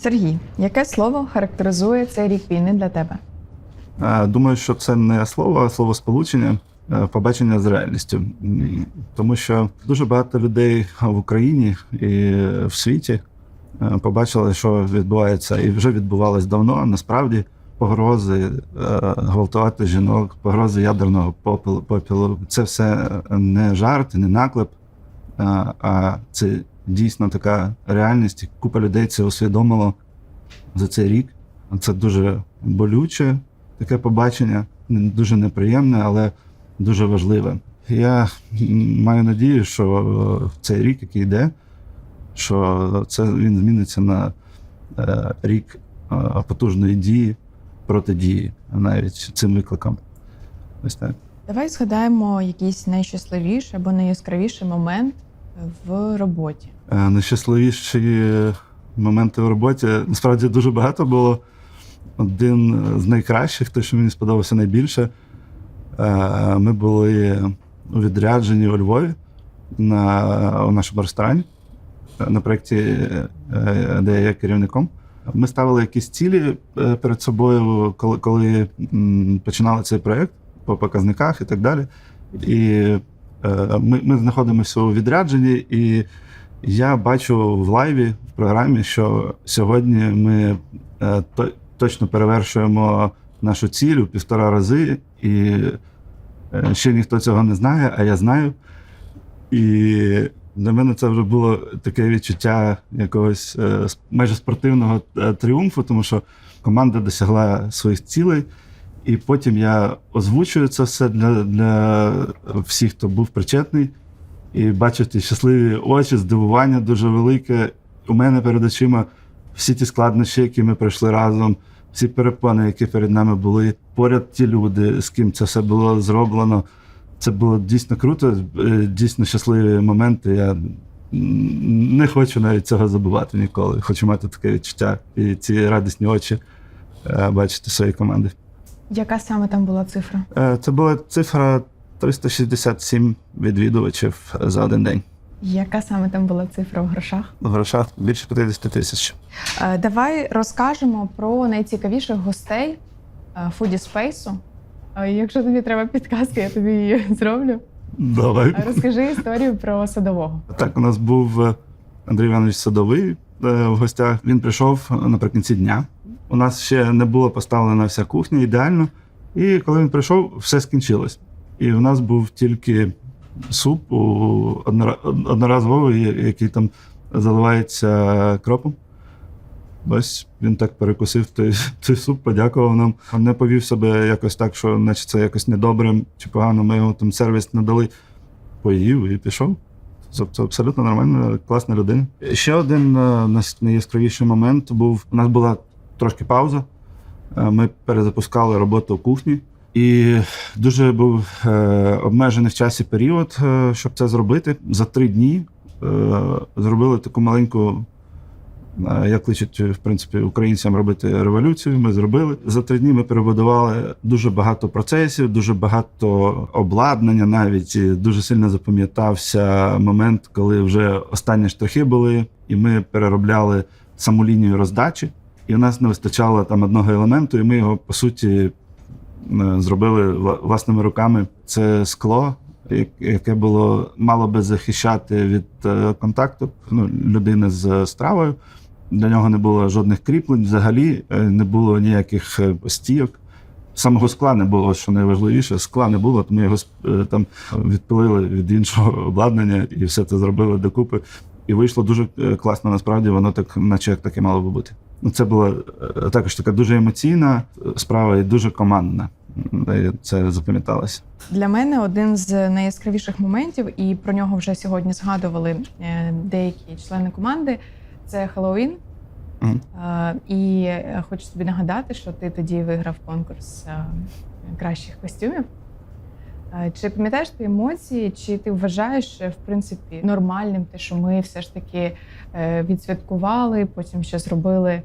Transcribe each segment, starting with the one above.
Сергій, яке слово характеризує цей рік війни для тебе? Думаю, що це не слово, а слово сполучення, побачення з реальністю. Тому що дуже багато людей в Україні і в світі побачили, що відбувається, і вже відбувалось давно. Насправді погрози гвалтувати жінок, погрози ядерного попілу. Це все не жарт, не наклеп, а це дійсно така реальність. Купа людей це усвідомило за цей рік. Це дуже болюче, таке побачення, дуже неприємне, але дуже важливе. Я маю надію, що е, цей рік, який йде, що це він зміниться на е, рік е, потужної дії, протидії навіть цим викликам. Ось так. Давай згадаємо якийсь найщасливіший або найяскравіший момент в роботі. Е, Найщасливіші моменти в роботі насправді дуже багато було. Один з найкращих, той, що мені сподобався найбільше. е, Ми були у відрядженні у Львові на, у нашому ресторані е, на проєкті, де я є керівником. Ми ставили якісь цілі перед собою, коли, коли починали цей проєкт по показниках і так далі. І ми, ми знаходимося у відрядженні, і я бачу в лайві в програмі, що сьогодні ми е, то- точно перевершуємо нашу ціль у півтора рази, і е, ще ніхто цього не знає, а я знаю. І для мене це вже було таке відчуття якогось е, майже спортивного е, тріумфу, тому що команда досягла своїх цілей. І потім я озвучую це все для, для всіх, хто був причетний. І бачити щасливі очі, здивування дуже велике. У мене перед очима всі ті складнощі, які ми пройшли разом, всі перепони, які перед нами були. Поряд ті люди, з ким це все було зроблено. Це було дійсно круто, е, дійсно щасливі моменти. Я не хочу навіть цього забувати ніколи. Хочу мати таке відчуття і ці радісні очі е, бачити своєї команди. Яка саме там була цифра? Е, Це була цифра 367 відвідувачів за один день. Яка саме там була цифра в грошах? В грошах більше 50 тисяч. Е, Давай розкажемо про найцікавіших гостей Foodie Space. Е, Якщо тобі треба підказки, я тобі її зроблю. Давай. Розкажи історію про садового. Так, у нас був Андрій Іванович Садовий в гостях. Він прийшов наприкінці дня. У нас ще не було поставлена вся кухня ідеально. І коли він прийшов, все скінчилось. І у нас був тільки суп у однора- одноразовий, який там заливається кропом. Ось він так перекусив той, той суп, подякував нам. Не повів себе якось так, що наче це якось недобре чи погано. Ми йому там сервіс не дали. Поїв і пішов. Тобто абсолютно нормальна, класна людина. Ще один е, найяскравіший момент був: у нас була трошки пауза. Е, Ми перезапускали роботу в кухні, і дуже був е, обмежений в часі період, е, щоб це зробити. За три дні зробили таку маленьку. Як кличуть, в принципі, українцям робити революцію, ми зробили. За три дні ми перебудували дуже багато процесів, дуже багато обладнання навіть. Дуже сильно запам'ятався момент, коли вже останні штрихи були, і ми переробляли саму лінію роздачі. І у нас не вистачало там одного елементу, і ми його по суті е, зробили власними руками. Це скло, яке було мало би захищати від е, контакту ну, людини з стравою. Для нього не було жодних кріплень, взагалі е, не було ніяких е, стійок. Самого скла не було, що найважливіше. Скла не було, тому його е, там відпилили від іншого обладнання і все це зробили докупи. І вийшло дуже е, класно. Насправді воно так, наче як таке мало би бути. Ну, Це була е, також така дуже емоційна е, справа і дуже командна. Це запам'яталося. Для мене один з найяскравіших моментів, і про нього вже сьогодні згадували деякі члени команди. Це Хеллоуін. Е, І хочу тобі нагадати, що ти тоді виграв конкурс кращих костюмів. Е, Чи пам'ятаєш ти емоції, чи ти вважаєш е, в принципі нормальним те, що ми все ж таки е, відсвяткували, потім ще зробили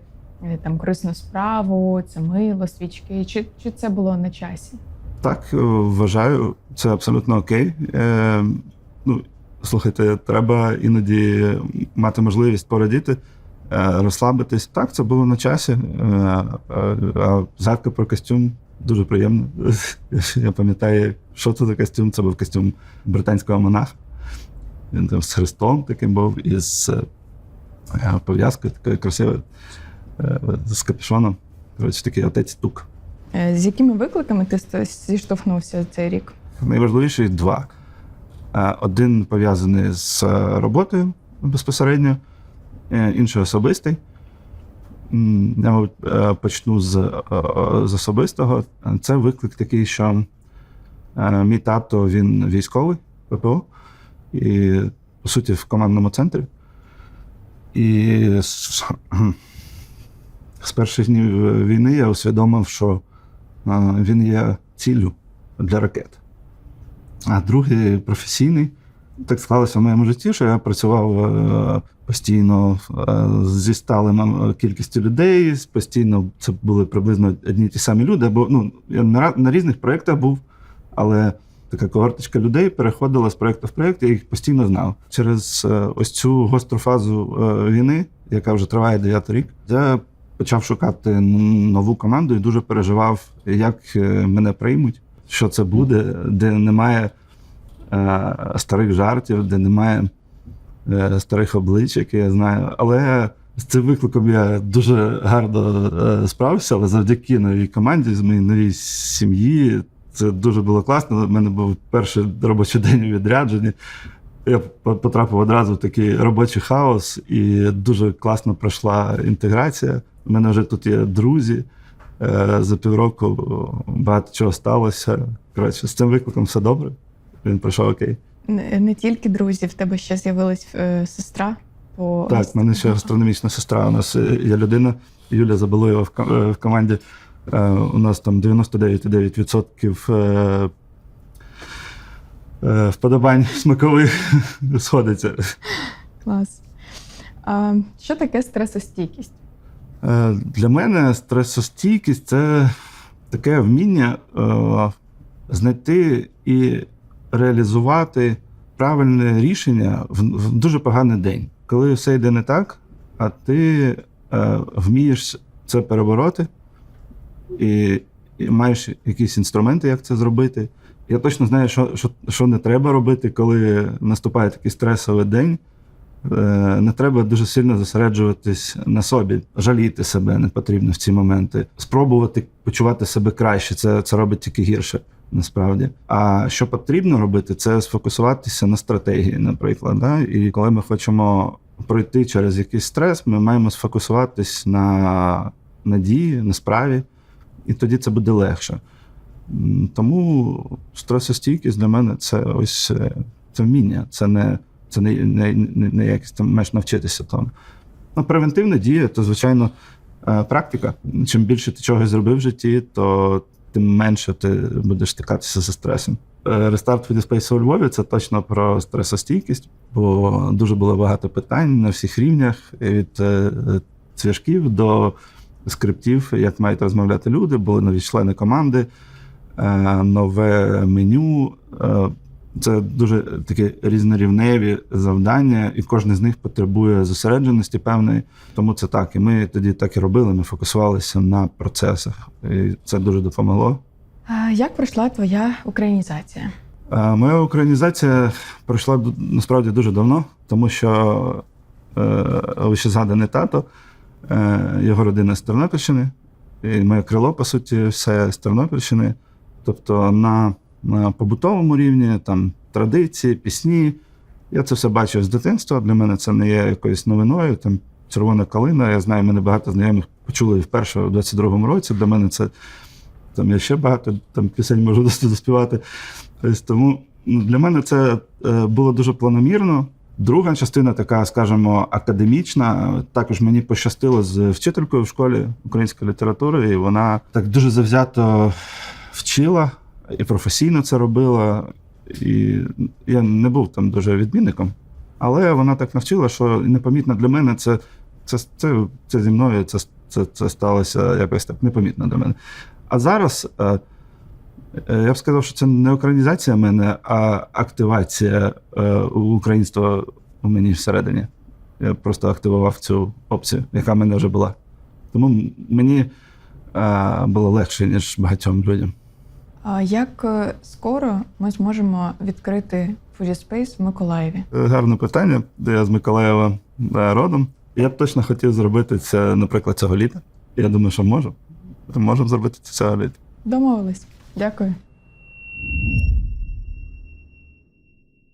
там корисну справу, це мило, свічки? Чи, чи це було на часі? Так, вважаю, це абсолютно окей. Е, ну, слухайте, треба іноді мати можливість порадіти розслабитись. Так, це було на часі. А згадка про костюм дуже приємна. Я пам'ятаю, що це за костюм. Це був костюм британського монаха. Він там з хрестом таким був і з е, пов'язкою такою красивою, е, з капюшоном. Коротше, такий отець тук. Е, З якими викликами ти зіштовхнувся цей рік? Найважливіші два. Е, Один пов'язаний з е, роботою безпосередньо, е, інший особистий. Я мабуть, е, почну з, е, е, з особистого. Це виклик такий, що е, мій тато він військовий ППО, і, по суті, в командному центрі. І з, перших днів війни я усвідомив, що е, він є ціллю для ракет. А другий професійний. Так склалося в моєму житті, що я працював е, постійно е, зі сталим е, кількістю людей. Постійно це були приблизно одні й ті самі люди. Бо ну, я на різних проєктах був, але така когорточка людей переходила з проєкту в проєкт, я їх постійно знав. Через е, ось цю гостру фазу е, війни, яка вже триває 9 рік, я почав шукати нову команду і дуже переживав, як е, мене приймуть, що це буде, де немає старих жартів, де немає старих облич, які я знаю. Але з цим викликом я дуже гарно справився, але завдяки новій команді, з моїй новій сім'ї. Це дуже було класно. У мене був перший робочий день у відрядженні. Я потрапив одразу в такий робочий хаос, і дуже класно пройшла інтеграція. У мене вже тут є друзі. Е, За півроку багато чого сталося. Коротше, з цим викликом все добре. Він пройшов окей. Не, не тільки друзі, в тебе ще з'явилась е, сестра. По Так, в мене ще гастрономічна сестра. У нас е, є людина, Юля ко- е, в команді. Е, У нас там 99,9% е, е, вподобань смакових сходиться. Клас. А, що таке стресостійкість? Для мене стресостійкість це таке вміння знайти і реалізувати правильне рішення в, дуже поганий день, коли все йде не так, а ти вмієш це перебороти і, і маєш якісь інструменти, як це зробити. Я точно знаю, що, що, що не треба робити, коли наступає такий стресовий день. Е, не треба дуже сильно зосереджуватись на собі, жаліти себе не потрібно в ці моменти, спробувати почувати себе краще. Це, це робить тільки гірше. Насправді, а що потрібно робити, це сфокусуватися на стратегії, наприклад. Да? І коли ми хочемо пройти через якийсь стрес, ми маємо сфокусуватись на надії, на справі, і тоді це буде легше. Тому стресостійкість для мене це ось е, це вміння, це не це не, не, не, не якось там маєш навчитися тому. Ну, превентивна дія, то, звичайно, е, практика. Чим більше ти чогось зробив в житті, то тим менше ти будеш стикатися зі стресом. Е, Рестарт від у Львові це точно про стресостійкість, бо дуже було багато питань на всіх рівнях від цвяшків до скриптів, як мають розмовляти люди, були нові члени команди, е, нове меню. Е, Це дуже такі різнорівневі завдання, і кожен з них потребує зосередженості певної. Тому це так. І ми тоді так і робили. Ми фокусувалися на процесах. І це дуже допомогло. А, як пройшла твоя українізація? Е, Моя українізація пройшла насправді дуже давно, тому що е, вище згаданий тато, його родина з Тернопільщини, і моє крило, по суті, все з Тернопільщини. Тобто на, на побутовому рівні, там традиції, пісні. Я це все бачив з дитинства. Для мене це не є якоюсь новиною. Там червона калина. Я знаю, мене багато знайомих почули вперше у 22-му році. Для мене це там я ще багато там пісень можу дос- доспівати. Тобто, тому ну, для мене це е, було дуже планомірно. Друга частина, така, скажімо, академічна. Також мені пощастило з вчителькою в школі української літератури, і вона так дуже завзято вчила і професійно це робила. І я не був там дуже відмінником, але вона так навчила, що непомітно для мене це, це, це, це зі мною це, це, це сталося якось так непомітно для мене. А зараз е, я б сказав, що це не українізація мене, а активація е, українства у мені всередині. Я просто активував цю опцію, яка в мене вже була. Тому мені е, було легше, ніж багатьом людям. А як е, скоро ми зможемо відкрити Foodie Space в Миколаєві? Е, Гарне питання, я з Миколаєва е, родом. Я б точно хотів зробити це, наприклад, цього літа. Я думаю, що можу. Можемо зробити це цього літа. Домовились. Дякую.